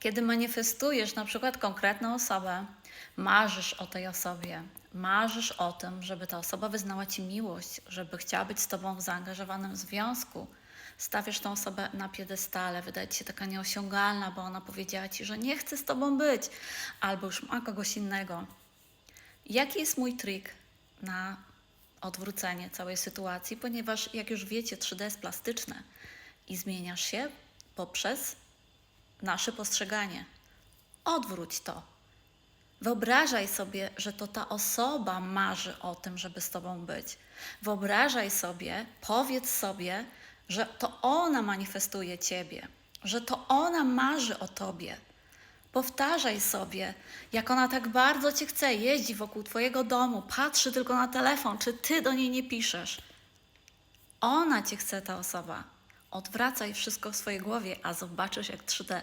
Kiedy manifestujesz na przykład konkretną osobę, marzysz o tej osobie, marzysz o tym, żeby ta osoba wyznała ci miłość, żeby chciała być z tobą w zaangażowanym związku, stawiasz tą osobę na piedestale, wydaje ci się taka nieosiągalna, bo ona powiedziała ci, że nie chce z tobą być, albo już ma kogoś innego. Jaki jest mój trik na odwrócenie całej sytuacji? Ponieważ, jak już wiecie, 3D jest plastyczne i zmieniasz się poprzez nasze postrzeganie. Odwróć to. Wyobrażaj sobie, że to ta osoba marzy o tym, żeby z tobą być. Wyobrażaj sobie, powiedz sobie, że to ona manifestuje ciebie, że to ona marzy o tobie. Powtarzaj sobie, jak ona tak bardzo cię chce, jeździ wokół twojego domu, patrzy tylko na telefon, czy ty do niej nie piszesz. Ona cię chce, ta osoba. Odwracaj wszystko w swojej głowie, a zobaczysz, jak 3D